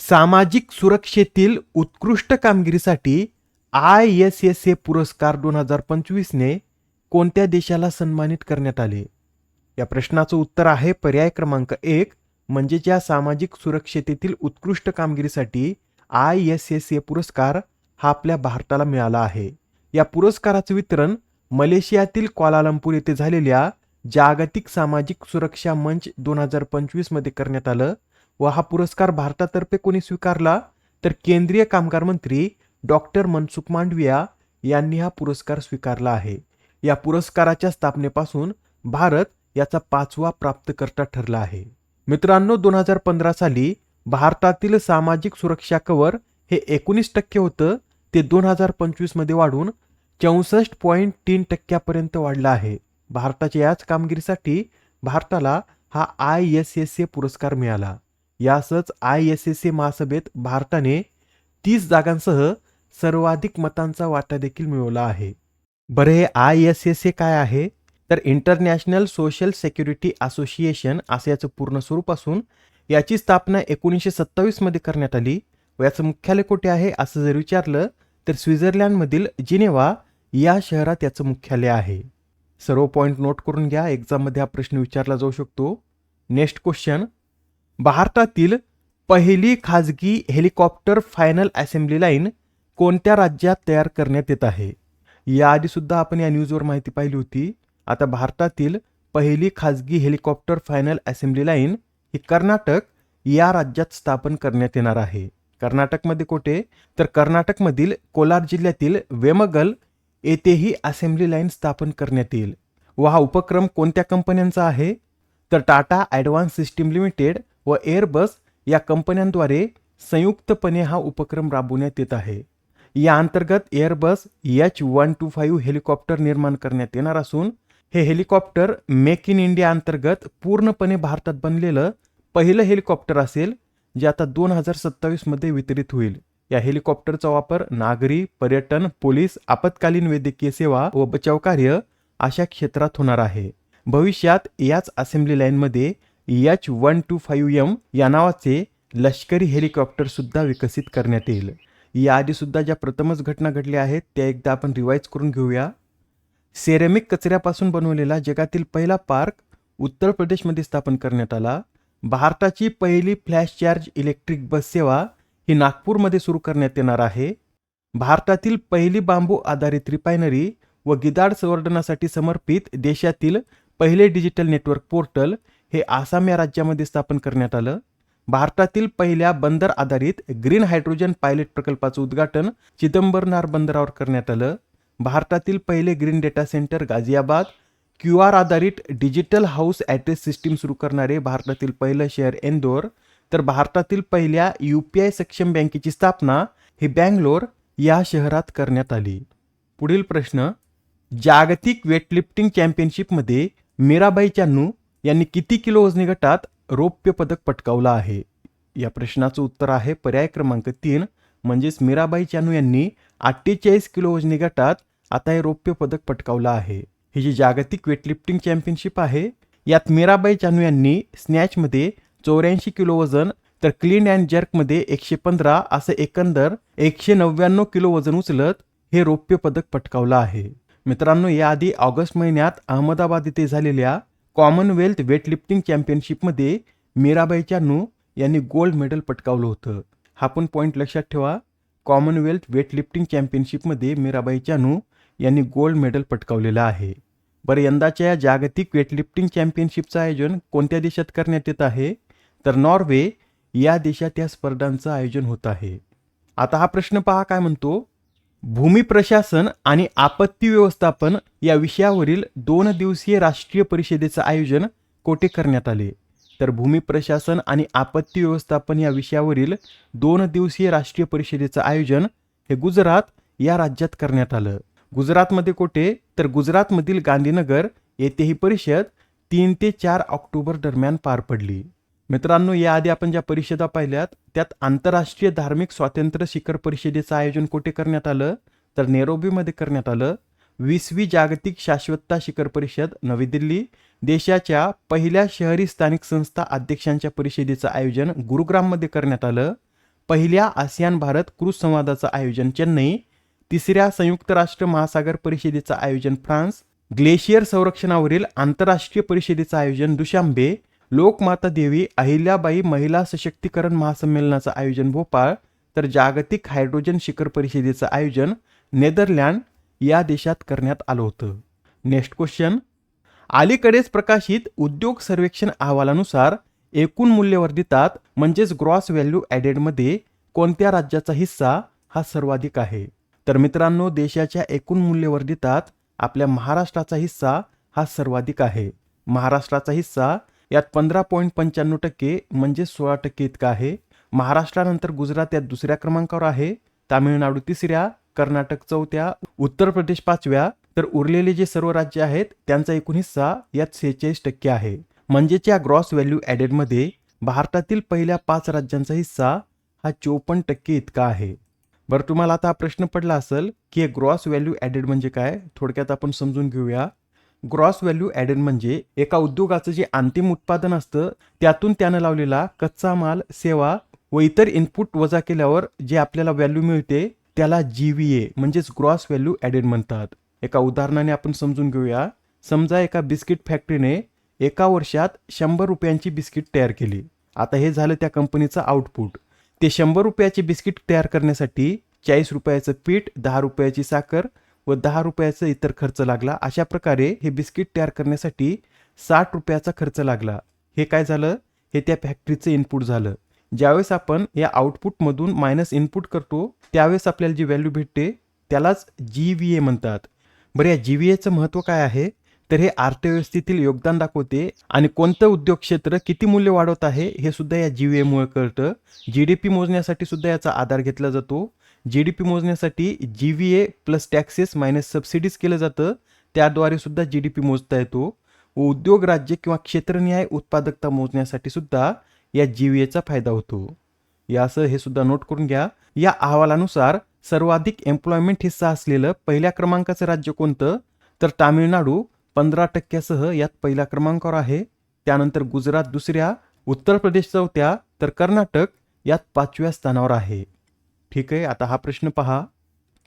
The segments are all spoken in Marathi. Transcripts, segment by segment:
सामाजिक सुरक्षेतील उत्कृष्ट कामगिरीसाठी आय एस एस ए पुरस्कार दोन हजार पंचवीसने कोणत्या देशाला सन्मानित करण्यात आले? या प्रश्नाचं उत्तर आहे पर्याय क्रमांक एक म्हणजे ज्या सामाजिक सुरक्षेतील उत्कृष्ट कामगिरीसाठी आय एस एस ए पुरस्कार हा आपल्या भारताला मिळाला आहे. या पुरस्काराचं वितरण मलेशियातील क्वालालंपूर येथे झालेल्या जागतिक सामाजिक सुरक्षा मंच दोन हजार पंचवीसमध्ये करण्यात आलं. व हा पुरस्कार भारतातर्फे कोणी स्वीकारला तर केंद्रीय कामगार मंत्री डॉक्टर मनसुख मांडविया यांनी हा पुरस्कार स्वीकारला आहे. या पुरस्काराच्या स्थापनेपासून भारत याचा पाचवा प्राप्तकर्ता ठरला आहे. मित्रांनो दोन हजार पंधरा साली भारतातील सामाजिक सुरक्षा कवर हे एकोणीस टक्के होतं. ते दोन हजार पंचवीसमध्ये वाढून चौसष्ट पॉईंट तीन टक्क्यापर्यंत वाढलं आहे. भारताच्या याच कामगिरीसाठी भारताला हा आय एस एस ए पुरस्कार मिळाला. यासच आय एस एस ए महासभेत भारताने तीस जागांसह सर्वाधिक मतांचा वाटा देखील मिळवला आहे. बरं हे आय एस एस ए काय आहे? तर इंटरनॅशनल सोशल सेक्युरिटी असोसिएशन असं याचं पूर्ण स्वरूप असून याची स्थापना एकोणीसशे सत्तावीसमध्ये करण्यात आली व याचं मुख्यालय कुठे आहे असं जर विचारलं तर स्वित्झर्लंडमधील जिनेवा या शहरात याचं मुख्यालय आहे. सर्व पॉईंट नोट करून घ्या एक्झाममध्ये हा प्रश्न विचारला जाऊ शकतो. नेक्स्ट क्वेश्चन भारतातील पहिली खाजगी हेलिकॉप्टर फायनल असेंब्ली लाईन कोणत्या राज्यात तयार करण्यात येत आहे? याआधीसुद्धा आपण या न्यूजवर माहिती पाहिली होती. आता भारतातील पहिली खाजगी हेलिकॉप्टर फायनल असेंब्ली लाईन ही कर्नाटक या राज्यात स्थापन करण्यात येणार आहे. कर्नाटकमध्ये कुठे? तर कर्नाटकमधील कोलार जिल्ह्यातील वेमगल येथेही असेंब्ली लाईन स्थापन करण्यात येईल. व हा उपक्रम कोणत्या कंपन्यांचा आहे? तर टाटा ॲडव्हान्स सिस्टीम लिमिटेड व एअरबस या कंपन्यांद्वारे संयुक्तपणे हा उपक्रम राबवण्यात येत आहे. या अंतर्गत Airbus H one two five helicopter निर्माण करण्यात येणार असून हे हेलिकॉप्टर मेक इन इंडिया अंतर्गत पूर्णपणे भारतात बनलेलं पहिलं हेलिकॉप्टर असेल जे आता दोन हजार सत्तावीसमध्ये वितरित होईल. या हेलिकॉप्टरचा वापर नागरी पर्यटन पोलीस आपत्कालीन वैद्यकीय सेवा व बचाव कार्य अशा क्षेत्रात होणार आहे. भविष्यात याच असेंब्ली लाईनमध्ये H one two five M या नावाचे लष्करी हेलिकॉप्टर सुद्धा विकसित करण्यात येईल. याआधी सुद्धा ज्या प्रथमच घटना घडल्या आहेत त्या एकदा आपण रिवाईज करून घेऊया. सेरेमिक कचऱ्यापासून बनवलेला जगातील पहिला पार्क उत्तर प्रदेशमध्ये स्थापन करण्यात आला. भारताची पहिली फ्लॅश चार्ज इलेक्ट्रिक बस सेवा ही नागपूरमध्ये सुरू करण्यात येणार आहे. भारतातील पहिली बांबू आधारित रिफायनरी व गिदाड संवर्धनासाठी समर्पित देशातील पहिले डिजिटल नेटवर्क पोर्टल हे आसाम या राज्यामध्ये स्थापन करण्यात आलं. भारतातील पहिल्या बंदर आधारित ग्रीन हायड्रोजन पायलट प्रकल्पाचं उद्घाटन चिदंबरनार बंदरावर करण्यात आलं. भारतातील पहिले green data centre Ghaziabad. Q R आधारित डिजिटल हाऊस ॲड्रेस सिस्टीम सुरू करणारे भारतातील पहिलं शहर इंदोर तर भारतातील पहिल्या यू पी आय सक्षम बँकेची स्थापना ही बँगलोर या शहरात करण्यात आली. पुढील प्रश्न जागतिक वेटलिफ्टिंग चॅम्पियनशिपमध्ये मीराबाई चानू यांनी किती किलो वजनी गटात रौप्य पदक पटकावलं आहे? या प्रश्नाचं उत्तर आहे पर्याय क्रमांक तीन म्हणजेच मीराबाई चानू यांनी अठ्ठेचाळीस किलो वजनी गटात आता हे रौप्य पदक पटकावलं आहे. ही जी जागतिक वेटलिफ्टिंग चॅम्पियनशिप आहे यात मीराबाई चानू यांनी स्नॅचमध्ये चौऱ्याऐंशी किलो वजन तर क्लीन अँड जर्कमध्ये एकशे पंधरा असं एकंदर एकशे नव्याण्णव किलो वजन उचलत हे रौप्य पदक पटकावलं आहे. मित्रांनो याआधी ऑगस्ट महिन्यात अहमदाबाद येथे झालेल्या कॉमनवेल्थ वेटलिफ्टिंग चॅम्पियनशिपमध्ये मीराबाई चानू यांनी गोल्ड मेडल पटकावलं होतं. हा पण पॉईंट लक्षात ठेवा. कॉमनवेल्थ वेटलिफ्टिंग चॅम्पियनशिपमध्ये मीराबाई चानू यांनी गोल्ड मेडल पटकावलेलं आहे. बरं यंदाच्या या जागतिक वेटलिफ्टिंग चॅम्पियनशिपचं आयोजन कोणत्या देशात करण्यात येत आहे? तर नॉर्वे या देशात या स्पर्धांचं आयोजन होत आहे. आता हा प्रश्न पहा काय म्हणतो? भूमी प्रशासन आणि आपत्ती व्यवस्थापन या विषयावरील दोन दिवसीय राष्ट्रीय परिषदेचं आयोजन कोठे करण्यात आले? तर भूमी प्रशासन आणि आपत्ती व्यवस्थापन या विषयावरील दोन दिवसीय राष्ट्रीय परिषदेचं आयोजन हे गुजरात या राज्यात करण्यात आलं. गुजरातमध्ये कोठे? तर गुजरातमधील गांधीनगर येथे ही परिषद तीन ते चार ऑक्टोबर दरम्यान पार पडली. मित्रांनो याआधी आपण ज्या परिषदा पाहिल्यात त्यात आंतरराष्ट्रीय धार्मिक स्वातंत्र्य शिखर परिषदेचं आयोजन कुठे करण्यात आलं? तर नेरोबीमध्ये करण्यात आलं. वीसवी जागतिक शाश्वतता शिखर परिषद नवी दिल्ली. देशाच्या पहिल्या शहरी स्थानिक संस्था अध्यक्षांच्या परिषदेचं आयोजन गुरुग्राममध्ये करण्यात आलं. पहिल्या आसियान भारत क्रूज संवादाचं आयोजन चेन्नई. तिसऱ्या संयुक्त राष्ट्र महासागर परिषदेचं आयोजन फ्रान्स. ग्लेशियर संरक्षणावरील आंतरराष्ट्रीय परिषदेचं आयोजन दुशांबे. लोकमाता देवी अहिल्याबाई महिला सशक्तीकरण महासंमेलनाचं आयोजन भोपाळ तर जागतिक हायड्रोजन शिखर परिषदेचं आयोजन नेदरलँड या देशात करण्यात आलं होतं. Next question. अलीकडेच प्रकाशित उद्योग सर्वेक्षण अहवालानुसार एकूण मूल्यवर्धितात म्हणजेच ग्रॉस व्हॅल्यू ॲडेडमध्ये कोणत्या राज्याचा हिस्सा हा सर्वाधिक आहे? तर मित्रांनो देशाच्या एकूण मूल्यवर्धितात आपल्या महाराष्ट्राचा हिस्सा हा सर्वाधिक आहे. महाराष्ट्राचा हिस्सा यात पंधरा पॉईंट पंच्याण्णव टक्के म्हणजे सोळा टक्के इतका आहे. महाराष्ट्रानंतर गुजरात यात दुसऱ्या क्रमांकावर आहे. तामिळनाडू तिसऱ्या कर्नाटक चौथ्या उत्तर प्रदेश पाचव्या. तर उरलेले जे सर्व राज्य आहेत त्यांचा एकूण हिस्सा यात सेहेचाळीस टक्के आहे. म्हणजेच या ग्रॉस व्हॅल्यू ॲडेडमध्ये भारतातील पहिल्या पाच राज्यांचा हिस्सा हा चोपन्न टक्के इतका आहे. बरं तुम्हाला आता हा प्रश्न पडला असेल की हे ग्रॉस व्हॅल्यू ॲडेड म्हणजे काय? थोडक्यात आपण समजून घेऊया. ग्रॉस व्हॅल्यू ॲडेड म्हणजे एका उद्योगाचं जे अंतिम उत्पादन असतं त्यातून त्यानं लावलेला कच्चा माल सेवा व इतर इनपुट वजा केल्यावर जे आपल्याला व्हॅल्यू मिळते त्याला जी व्ही ए म्हणजेच ग्रॉस व्हॅल्यू ॲडेड म्हणतात. एका उदाहरणाने आपण समजून घेऊया. समजा एका बिस्किट फॅक्टरीने एका वर्षात शंभर रुपयांची बिस्किट तयार केली. आता हे झालं त्या कंपनीचं आउटपुट ते शंभर रुपयाचे बिस्किट तयार करण्यासाठी चाळीस रुपयाचं पीठ दहा रुपयाची साखर व दहा रुपयाचा इतर खर्च लागला. अशा प्रकारे हे बिस्किट तयार करण्यासाठी साठ रुपयाचा खर्च लागला. हे काय झालं? हे त्या फॅक्टरीचं इनपुट झालं. ज्यावेळेस आपण या आउटपुटमधून मायनस इनपुट करतो त्यावेळेस आपल्याला जी व्हॅल्यू भेटते त्यालाच जी व्ही ए म्हणतात. बरं या जी व्ही एचं महत्त्व काय आहे? तर हे अर्थव्यवस्थेतील योगदान दाखवते आणि कोणतं उद्योग क्षेत्र किती मूल्य वाढवत आहे हे सुद्धा या जी व्ही एमुळे कळतं. जी डी पी मोजण्यासाठी सुद्धा याचा आधार घेतला जातो. जी डी पी मोजण्यासाठी G V A plus taxes minus subsidies केलं जातं. त्याद्वारे सुद्धा जी डी पी मोजता येतो. व उद्योग राज्य किंवा क्षेत्रनिहाय उत्पादकता मोजण्यासाठी सुद्धा या जी व्ही एचा फायदा होतो. या असं हे सुद्धा नोट करून घ्या. या अहवालानुसार सर्वाधिक एम्प्लॉयमेंट हिस्सा असलेलं पहिल्या क्रमांकाचं राज्य कोणतं? तर तामिळनाडू पंधरा टक्क्यासह यात पहिल्या क्रमांकावर आहे. त्यानंतर गुजरात दुसऱ्या उत्तर प्रदेश चौथ्या तर कर्नाटक यात पाचव्या स्थानावर आहे. ठीक आहे आता हा प्रश्न पहा.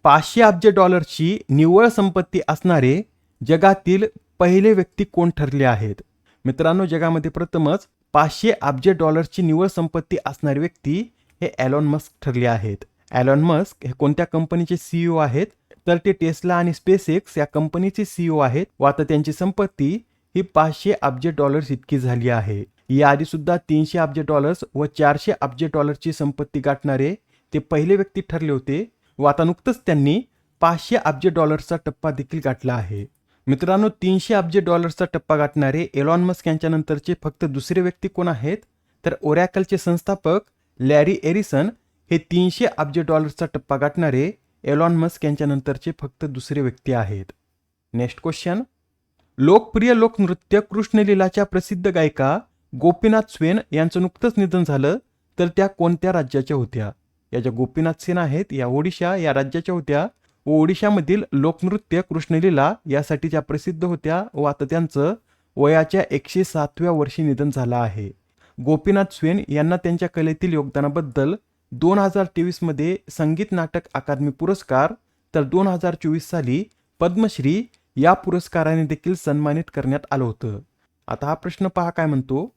पाचशे अब्ज डॉलरची निव्वळ संपत्ती असणारे जगातील पहिले व्यक्ती कोण ठरले आहेत? मित्रांनो जगामध्ये प्रथमच पाचशे अब्ज डॉलरची निव्वळ संपत्ती असणारी व्यक्ती हे ॲलॉन मस्क ठरले आहेत. ॲलॉन मस्क हे कोणत्या कंपनीचे सीईओ आहेत? तर ते टेस्ला आणि स्पेसएक्स या कंपनीचे सीईओ आहेत. व आता त्यांची संपत्ती ही पाचशे अब्ज डॉलर्स इतकी झाली आहे. याआधी सुद्धा तीनशे अब्ज डॉलर्स व चारशे अब्ज डॉलरची संपत्ती गाठणारे ते पहिले व्यक्ती ठरले होते व आता नुकतंच त्यांनी पाचशे अब्ज डॉलर्सचा टप्पा देखील गाठला आहे. मित्रांनो तीनशे अब्ज डॉलर्सचा टप्पा गाठणारे एलॉन मस्क यांच्यानंतरचे फक्त दुसरे व्यक्ती कोण आहेत? तर ओरॅकलचे संस्थापक लॅरी एरिसन हे तीनशे अब्ज डॉलर्सचा टप्पा गाठणारे एलॉन मस्क यांच्यानंतरचे फक्त दुसरे व्यक्ती आहेत. नेक्स्ट क्वेश्चन लोकप्रिय लोकनृत्य कृष्णलीलाच्या प्रसिद्ध गायिका गोपीनाथ स्वेन यांचं नुकतंच निधन झालं तर त्या कोणत्या राज्याच्या होत्या? या ज्या गोपीनाथ सेन आहेत या ओडिशा या राज्याच्या होत्या व ओडिशामधील लोकनृत्य कृष्णलीला यासाठी त्या प्रसिद्ध होत्या व आता त्यांचं वयाच्या एकशे सातव्या वर्षी निधन झालं आहे. गोपीनाथ स्वेन यांना त्यांच्या कलेतील योगदानाबद्दल दोन हजार तेवीसमध्ये संगीत नाटक अकादमी पुरस्कार तर दोन हजार चोवीस साली पद्मश्री या पुरस्काराने देखील सन्मानित करण्यात आलं होतं. आता हा प्रश्न पहा काय म्हणतो?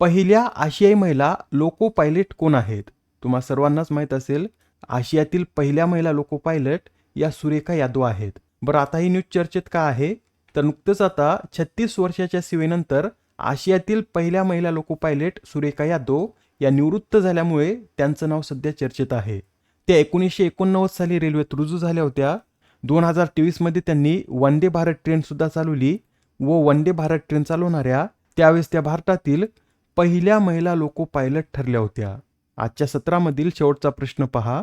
पहिल्या आशियाई महिला लोको पायलट कोण आहेत? तुम्हा सर्वांनाच माहीत असेल आशियातील पहिल्या महिला लोको पायलट या सुरेखा यादव आहेत. बरं आता ही न्यूज चर्चेत का आहे? तर नुकतंच आता छत्तीस वर्षाच्या सेवेनंतर आशियातील पहिल्या महिला लोको पायलट सुरेखा यादव या निवृत्त झाल्यामुळे त्यांचं नाव सध्या चर्चेत आहे. त्या एकोणीसशे एकोणनव्वद साली रेल्वेत रुजू झाल्या होत्या. दोन हजार तेवीसमध्ये त्यांनी वंदे भारत ट्रेनसुद्धा चालवली व वंदे भारत ट्रेन चालवणाऱ्या त्यावेळेस त्या भारतातील पहिल्या महिला लोको पायलट ठरल्या होत्या. आजच्या सत्रामधील शेवटचा प्रश्न पहा.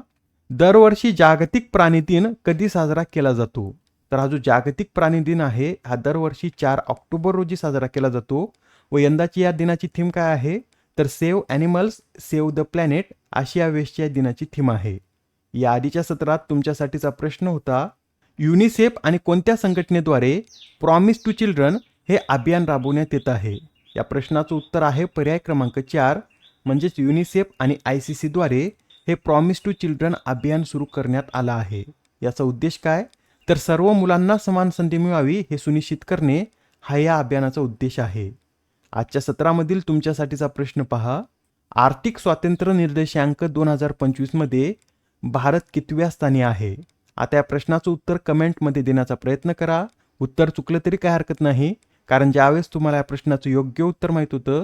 दरवर्षी जागतिक प्राणी दिन कधी साजरा केला जातो? तर हा जो जागतिक प्राणी दिन आहे हा दरवर्षी चार ऑक्टोबर रोजी साजरा केला जातो व यंदाची या दिनाची थीम काय आहे? तर save animals save the planet अशी या वेळेसची या दिनाची थीम आहे. या आधीच्या सत्रात तुमच्यासाठीचा प्रश्न होता युनिसेफ आणि कोणत्या संघटनेद्वारे प्रॉमिस टू चिल्ड्रन हे अभियान राबवण्यात येत आहे? या प्रश्नाचं उत्तर आहे पर्याय क्रमांक चार म्हणजेच युनिसेफ आणि आय सी सीद्वारे हे प्रॉमिस टू चिल्ड्रन अभियान सुरू करण्यात आलं आहे. याचा उद्देश काय? तर सर्व मुलांना समान संधी मिळावी हे सुनिश्चित करणे हा या अभियानाचा उद्देश आहे. आजच्या सत्रामधील तुमच्यासाठीचा प्रश्न पहा. आर्थिक स्वातंत्र्य निर्देशांक दोन हजार पंचवीसमध्ये भारत कितव्या स्थानी आहे? आता या प्रश्नाचं उत्तर कमेंटमध्ये देण्याचा प्रयत्न करा. उत्तर चुकलं तरी काय हरकत नाही कारण ज्यावेळेस तुम्हाला या प्रश्नाचं योग्य उत्तर माहीत होतं